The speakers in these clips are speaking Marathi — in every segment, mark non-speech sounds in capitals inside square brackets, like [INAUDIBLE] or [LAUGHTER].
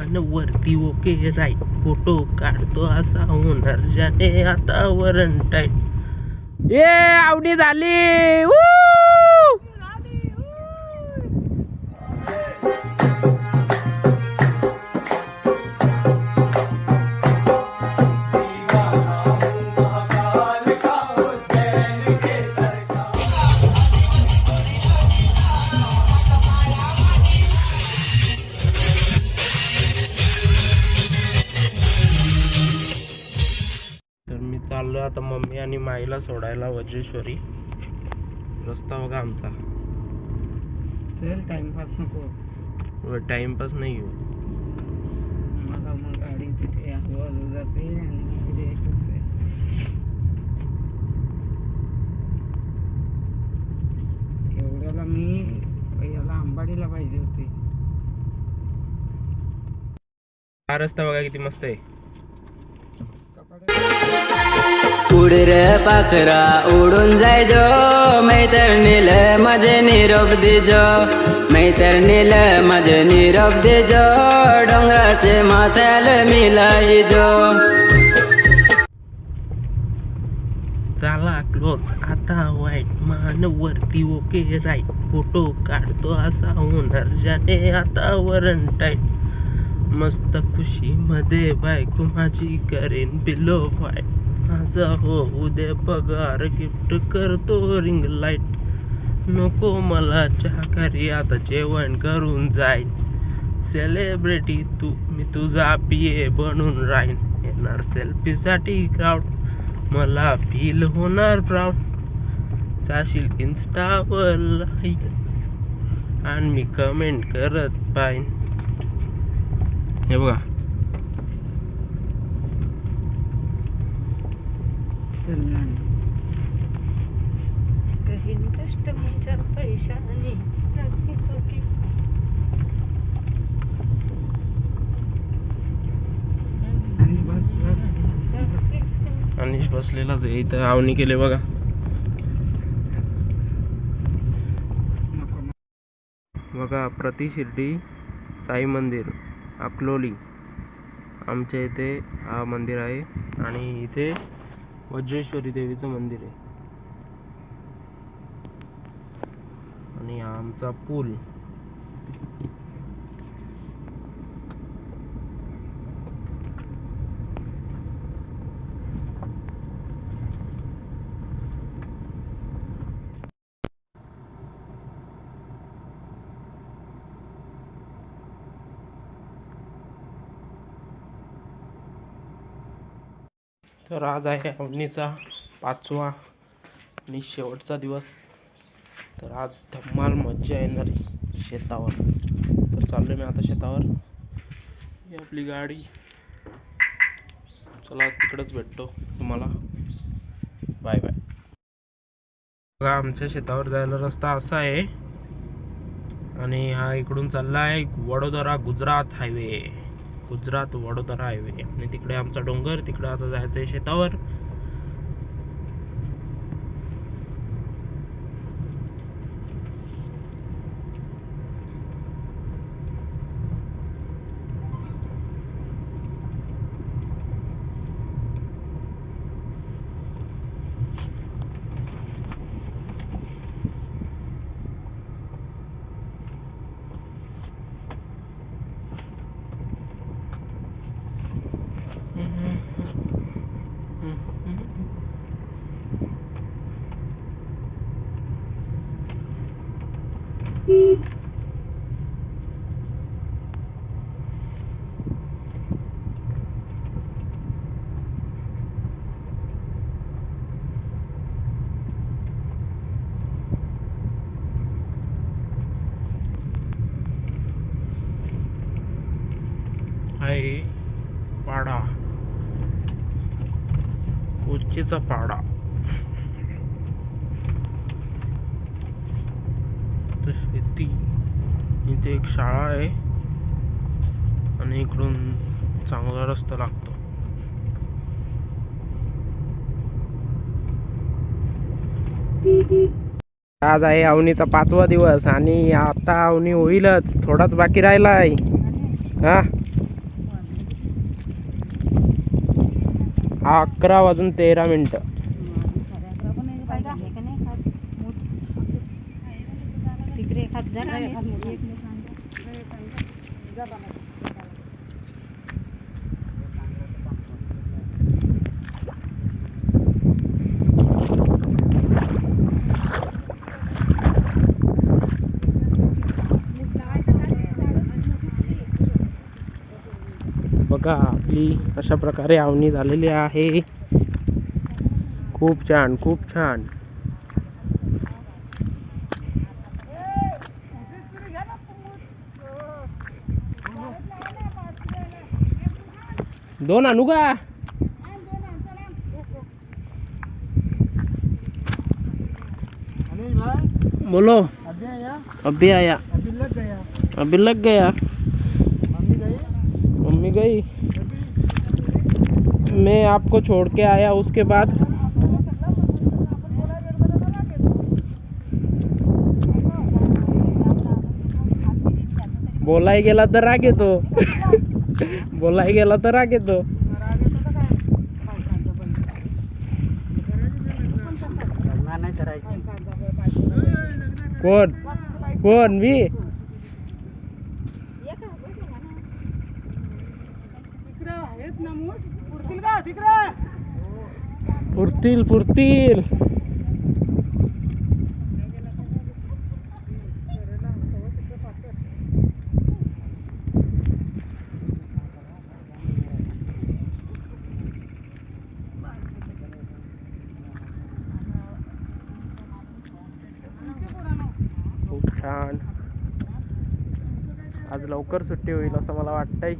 मान वरती ओके राईट फोटो काढतो असा होणार ज्याने आता वरण टाईट ए आवडी झाली. माईला सोडायला वज्रेश्वरी रस्ता बघा आमचा. चल टाइमपास नको. टाइमपास नाही घेऊ मला मग गाडी तिथे हळूहळू जाते आणि. एवढ्याला मी याला आंबाडीला पाहिजे होते. हा रस्ता बघा किती मस्त आहे. उड रे पाखरा उडून जायजो मैत्रिणील माझे निरोप देजो. मैत्रिणील माझे निरोप देजो. डोंगराचे माथ्याल मिलाईजो चला क्लोज आता वाईट मान वरती ओके राईट फोटो काढतो असा होणार ज्याने आता वरण टाईट मस्त खुशी मध्ये बायको माझी करेन बिलो वाईट माझा हो उद्या पगार गिफ्ट करतो रिंग लाइट नको मला चहाकारी आता जेवण करून जाईन. सेलिब्रिटी तू मी तुझा पिये बनून राहीन. येणार सेल्फीसाठी क्राऊड मला फील होणार प्राऊड जाशील इन्स्टावर लाईक आणि मी कमेंट करत पाहिन. हे बघा. चल ना काही कस्टमरच्या पैशाने नक्की पकी अनिश बसलेलाच आहे. इथं आवणी केले बघा. बघा प्रति शिर्डी साई मंदिर अकलोली. आमच्या इथे हा मंदिर आहे. आणि इथे वज्रेश्वरी देवीचं मंदिर आहे. आणि आमचा पूल तर आज आहे अवनीचा पाचवा आणि शेवटचा दिवस. तर आज धम्माल मज्जा येणार शेतावर. तर चाललो मी आता शेतावर. ही आपली गाडी. चला तिकडेच भेटतो तुम्हाला. बाय बाय बघा आमच्या शेतावर जायला रस्ता असा आहे. आणि हा इकडून चालला आहे वडोदरा गुजरात हायवे. गुजरात वडोदरा हायवे. आणि तिकडे आमचा डोंगर तिकडे आता जायचं आहे शेतावर आहे पाडा कोचीचा पाडा. शेती इथे एक शाळा आहे. आणि इकडून चांगला रस्ता लागतो. आज आहे अवनीचा पाचवा दिवस आणि आता अवनी होईलच. थोडाच बाकी राहिला आहे हा? अकरा वाजून तेरा मिनिटं. तिकडे एखाद आपली अशा प्रकारे आवनी झालेली आहे. खूप छान खूप छान. दोन आणू का? बोलो. अभी आया. अभी लग गया. मम्मी गई. मैं आपको छोड़ के आया, उसके बाद बोलाय गेला तर राग येतो [LAUGHS] बोलाय गेला तर राग येतो कोण कोण मी पुरतील पुरतील खूप छान. आज लवकर सुट्टी होईल असं मला वाटतंय.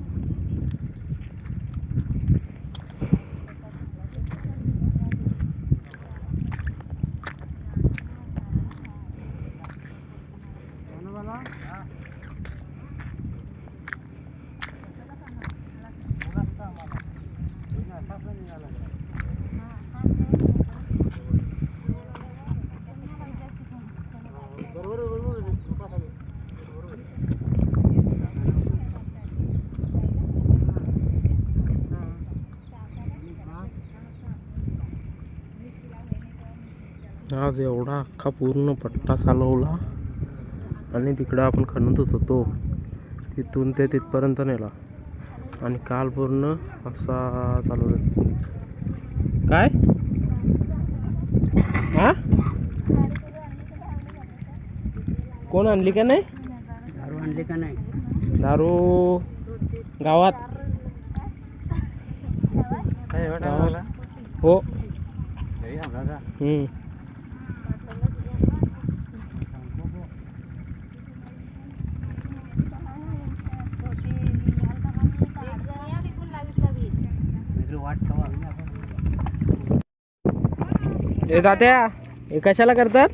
आज एवढा अख्खा पूर्ण पट्टा चालवला आणि तिकडं आपण खणत होतो तो. तिथून ते तिथपर्यंत नेला. आणि काल पूर्ण असा चालवला. काय? हा कोण आणली का नाही? दारू आणली का नाही? दारू गावात. काय? हो घरी आला का? हम्म. इकडे वाट ठेवा आम्ही आपण. ए तात्या हे कशाला करतात?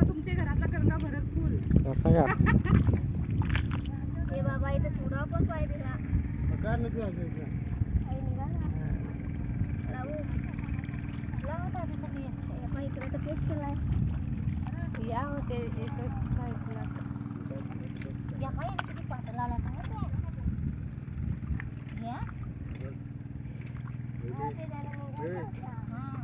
तुमच्या घरातला करंगा भरत फुल. असं का? हे बाबा इथे थोडा पण पाहिजे ना काय नको असायचं? काही निघाला? लावू. लावत आधी तुम्ही. एका इकडे तर तेच केलाय. या होते एकच साईडला या काय किती पातळ आला का या हा, ते झालं मग. हा.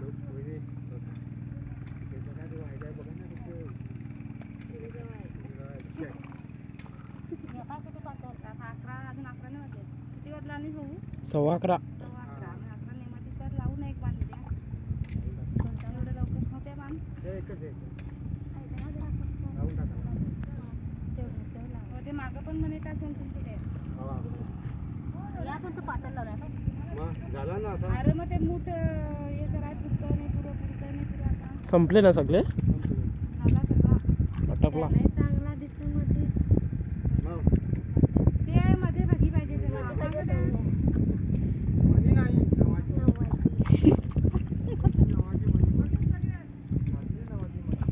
या काय किती पातळ अकरा अजून अकरा नाही वाजले किती वाजला आणि भाऊ सव्वा अकरा सव्वा अकरा आणि अकरा नेमाची तर लावू ना एक बांध द्या दोनच्या एवढे लवकर होते बांध ते एकच आहे. तेवढं लावून टाका. तेवढं लावा. हो, ते मागं पण म्हणे काय दोन तीन फुटे हवा. या पण तू पातळ लावलाय का मग झाला ना आता अरे मग ते मूठ अं, हे कराय पुरतं नाही पुरं पुरतं नाही सव्वा अकरा. संपले ना सगळे झाला सगळा आटपला नाही चांगला दिसतो मध्ये मग. ते आहे मध्ये भाजी पाहिजे त्याला सांगा त्याला. मणी नाही, नवाची. नवाची मणी. नवाची मणी. नवाची मणी.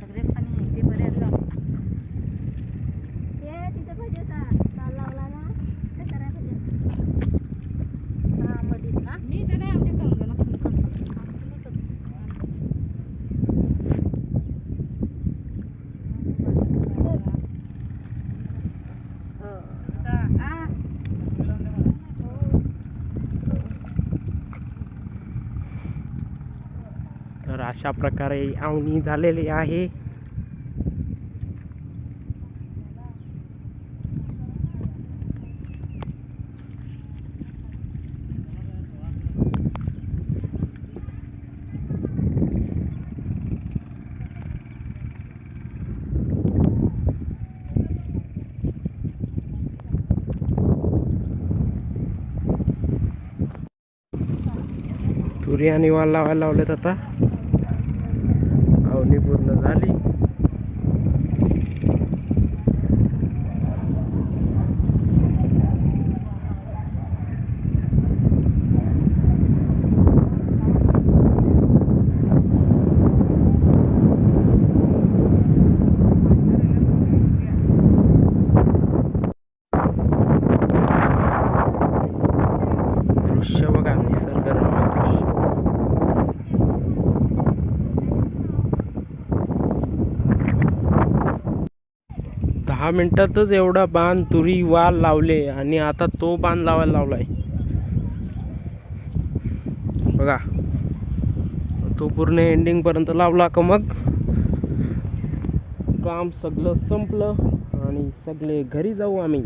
सगळे पाणी ते बरे आहेत लाव. हा, मधीच ना? अशा प्रकारे आवणी झालेली आहे. तुरी आणि वाल लावायला लावलेत आता. आवणी पूर्ण झाली दृश्य बघा निसर्गरम्य दृश्य दहा मिनटातच एवढा बांध तुरी वाल लावले आणि आता तो बांध लावायला लावलाय. बघा. तो पूर्ण एंडिंग पर्यंत लावला का मग? काम सगळं संपलं आणि सगळे घरी जाऊ आम्ही.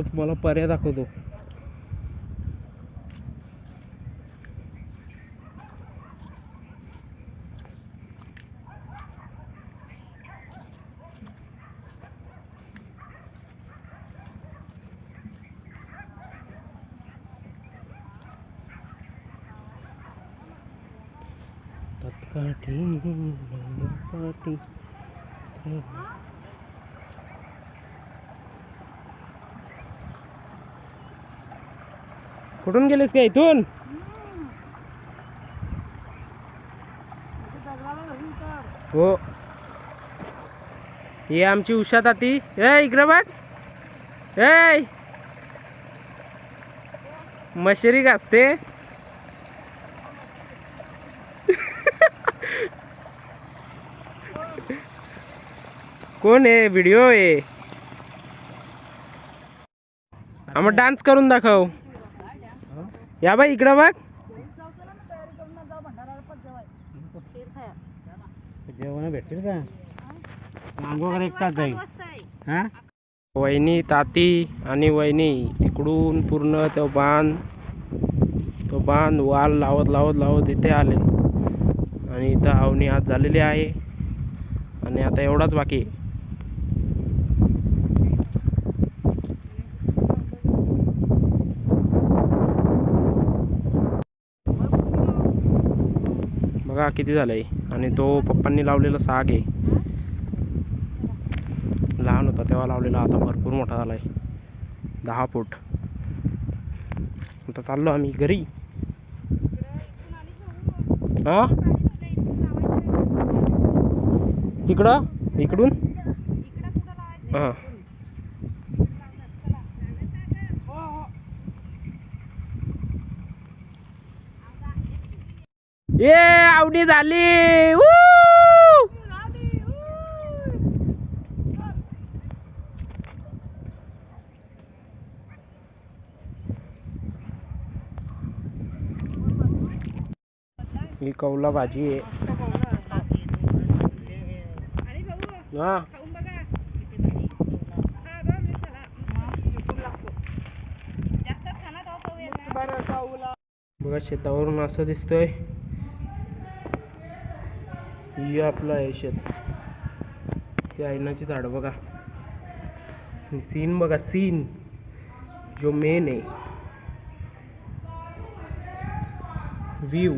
तुम्हाला पर्याय दाखवतो. पाठी कुठून गेलेस का इथून? हो. ही आमची उषा ताती. ए इकडे बघ. ए. मशरी घासते. कोण आहे? व्हिडिओ आहे. हा मग डान्स करून दाखव. या बाई इकडं बघ. जेवण भेटतील का? मागो वगैरे एक तास जाईल. हा? वहिनी ताती आणि वहिनी तिकडून पूर्ण तो बांध तो बांध वाल लावत लावत लावत इथे आले. आणि इथं अवनी आज झालेली आहे. आणि आता एवढाच बाकी आहे. बघा किती झालंय? आणि तो पप्पांनी लावलेला साग आहे लहान होता तेव्हा लावलेला आता भरपूर मोठा झालाय. दहा फूट. आता चाललो आम्ही घरी. हा? तिकडं? इकडून? हा. ये लावणी झाली. ही कौला भाजी आहे. हा. बघा शेतावरून असं दिसतंय. ही आपलं आहे शेत. ते ऐनाची झाडं बघा. सीन बघा सीन. जो मेन आहे. व्ह्यू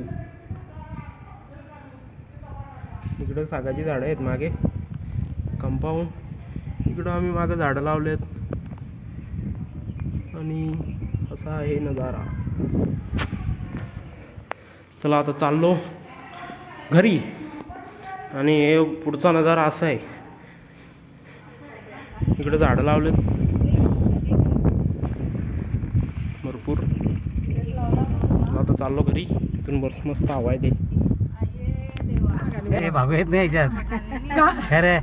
इकडं सागाची झाडं आहेत मागे. कंपाऊंड इकडं आम्ही मागे झाडं लावलेत. आणि असा आहे नजारा. चला आता चाललो. घरी. आणि हे पुढचा नजारा असा आहे. इकडे झाडं लावलेत. भरपूर. चला आता चाललो घरी. तिथून बस मस्त हवा आहे ते. भागू येत नाही याच्यात. खरे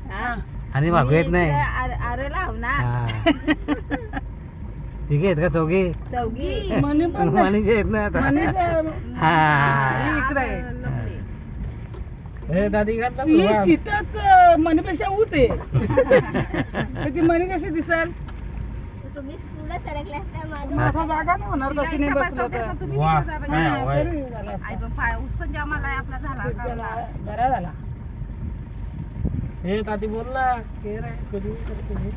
आणि भागू येत नाही. अरे लाव ना हा. तिघे आहेत का चौघे? चौघी. मनी पण नाही. मनीष आहेत ना आता हा. इकडे. आहे. हे दादी घातला ही सुरुवात. सीटच मनीपेक्षा उच आहे. तर ती मनी कशी दिसाल? तुम्ही पुढे माझं? माझा जागा नाही होणार तशी नाही बसलो तर. वा काय हा, हवाय तरी झालं असतं. बरा झाला. हे दादी बोल ना. हे रे, कधी करते हे?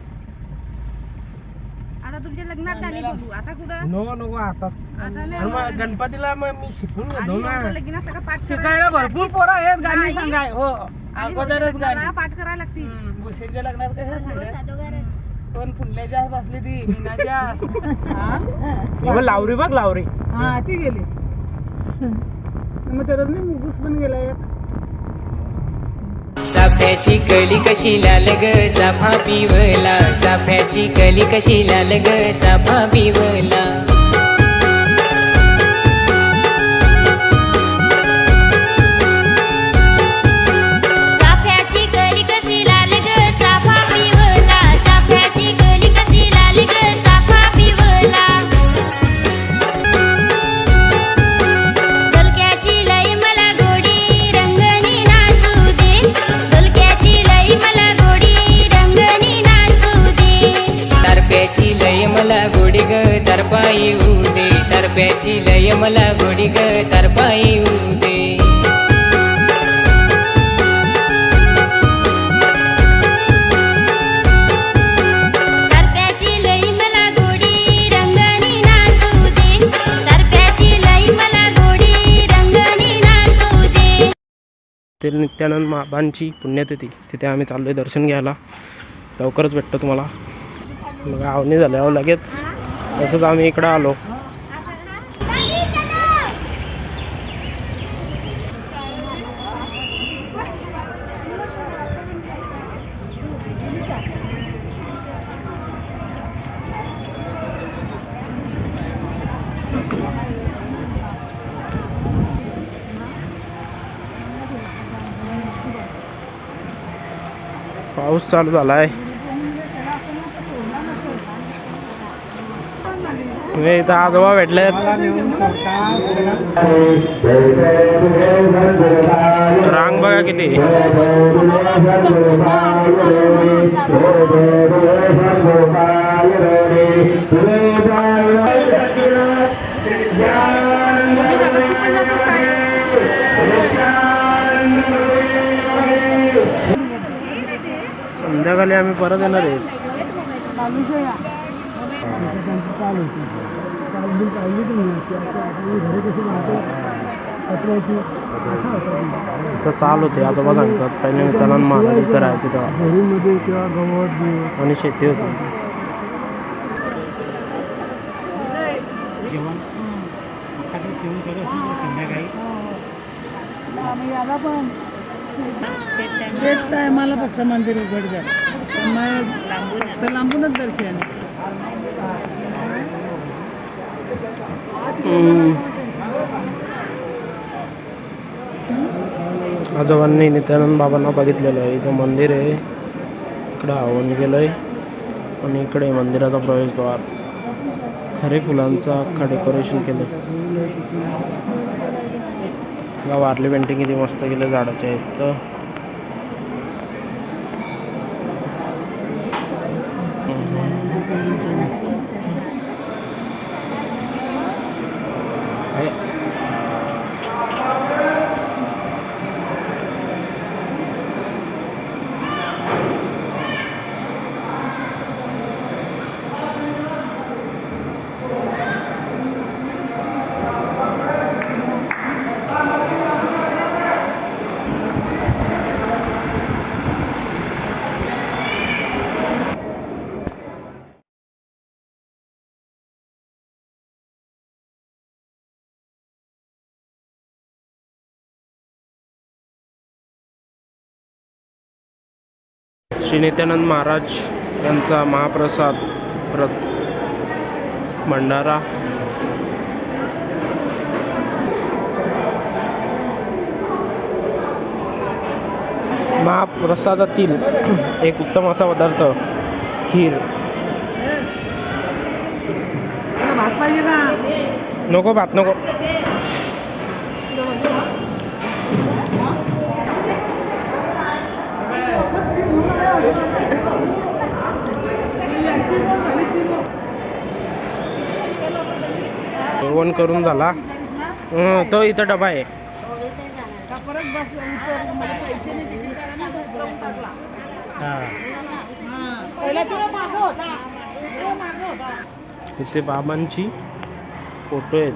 तुमच्या लग्नात झाली बोलू आता कुठं? नको नको आता. नाही आणि मग गणपतीला मग मी शिकून घेतो ना. लगीन पाठ शिकायला भरपूर पोरं आहेत गाणी नाही. सांगाय हो. आणि अगोदरच लग्नाला गाणी. पाठ करायला लागती हम्म, भुसेच्या लग्नात कसं बसली ती? मीनाच्या? [LAUGHS] हे? लावरी बघ लावरी. हा ती गेली. मग तरच नाही मुगूस पण गेला एक. चाफ्याची कली कशी लाल ग? चाफा पिवला चाफ्याची कली कशी लाल ग? चाफा पिवला ते नित्यानंद बाबांची पुण्यतिथी. तिथे आम्ही चाललो आहे दर्शन घ्यायला. लवकरच भेटतो तुम्हाला. मग आवनी झाल्यावर लगेच तसंच आम्ही इकडं आलो. पाऊस चालू झालाय. आहे इथं आजोबा भेटले रांग बघा किती. संध्याकाळी आम्ही परत येणार आहे. तर चाल होते. आजोबा सांगतात पहिले महाराज इथं राहायचे तेव्हा. आणि शेती होती आम्ही याला पण बेस्ट आहे मला फक्त मंदिर उघडतात मग फक्त लांबूनच दर्शन. आजोबांनी नित्यानंद बाबांना बघितलेलं आहे. इथं मंदिर आहे. इकडं आवन गेलं आहे आणि इकडे मंदिराचा प्रवेशद्वार. खरे फुलांचं अख्खा डेकोरेशन केलं आहे वारली पेंटिंग किती मस्त केलं झाडाच्या आहेत तर श्री नित्यानंद महाराज यांचा महाप्रसाद प्र भंडारा. महाप्रसादातील एक उत्तम असा पदार्थ खीर. नको भात नको. जेवण करून झाला. तो इथं डबा आहे. का परत बस उतर मला पैसे नाही तिकीट काढायला भरभरून टाकला हा हा पहिला तुला मागं होता तुला मागं होता इथे बाबांची फोटो आहेत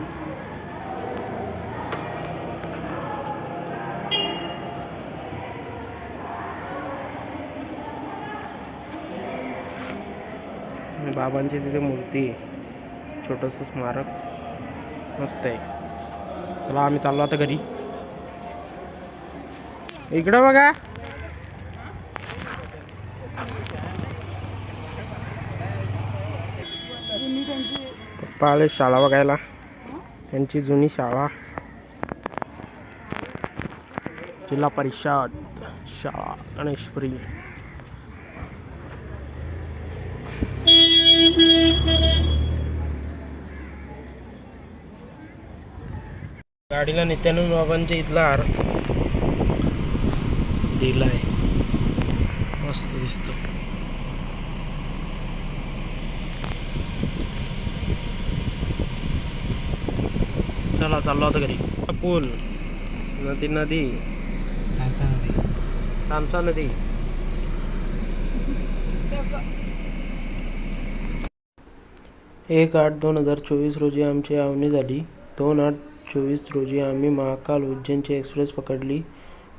आणि बाबांची तिथे मूर्ती आहे. छोटस स्मारक. मस्त आहे. चला आम्ही चाललो आता घरी. इकडं बघा. पप्पा आले शाळा बघायला. त्यांची जुनी शाळा. जिल्हा परिषद शाळा गणेशपुरी. गाडीला नित्यानंद बाबांच्या इथला हार दिलाय. मस्त दिसतो. चला चाललो आता घरी. पूल. नदी नदी. तानसा नदी. एक आठ दोन हजार चोवीस रोजी आमची आवनी झाली. दोन आठ चोवीस रोजी आम्ही महाकाल उज्जैनची एक्सप्रेस पकडली.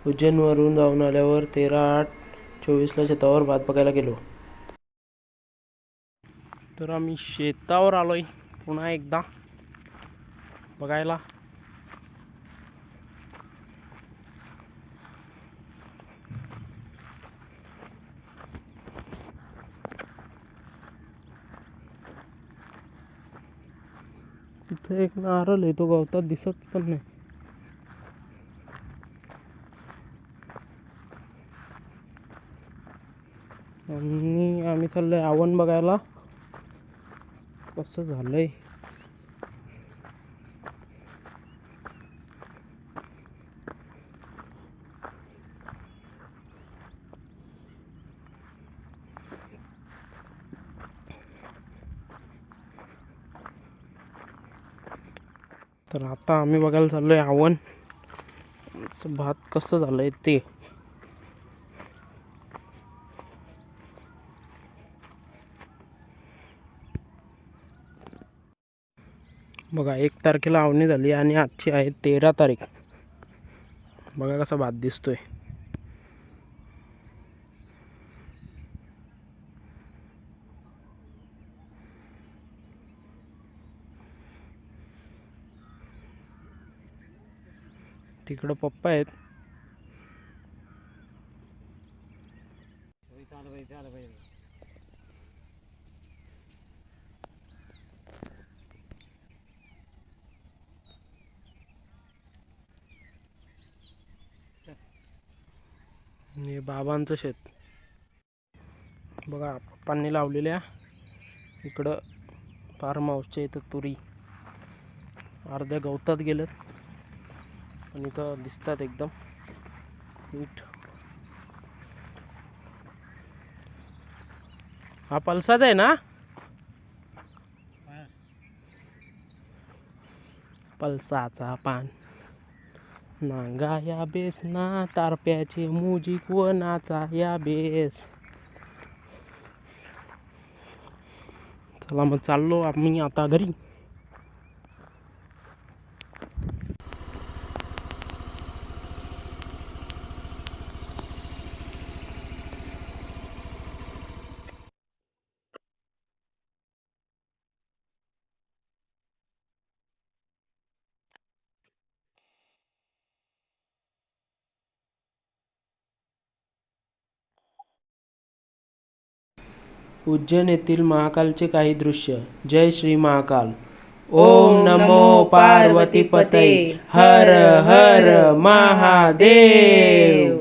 उज्जैनवरून जाऊन आल्यावर तेरा आठ चोवीसला शेतावर भात बघायला गेलो. तर आम्ही शेतावर आलोय. पुन्हा एकदा बघायला. इथे एक नारळ आहे तो गवतात दिसत पण नाही. आणि आम्ही चाललोय आव्हान बघायला. कसं झालंय? तर आता आम्ही बघायला चाललो आहे आमचं भात कसं झालंय ते. बघा एक तारखेला आवणी झाली आणि आजची आहे तेरा तारीख. बघा कसा भात दिसतोय. तिकडं पप्पा आहेत. हे बाबांचं शेत. बघा पप्पांनी लावलेल्या इकडं फार्म हाऊसच्या इथं तुरी. अर्ध्या गवतात गेलेत आणि इथं दिसतात एकदम. नीट हा पलसाचा आहे ना? पलसाचा पान. नांगा या बेस ना तारप्याचे मुजिक व नाचा या बेस. चला मग चाललो आम्ही आता घरी. उज्जैन येथील महाकालचे काही दृश्य. जय श्री महाकाल. ओम नमो पार्वती पते हर हर महादेव.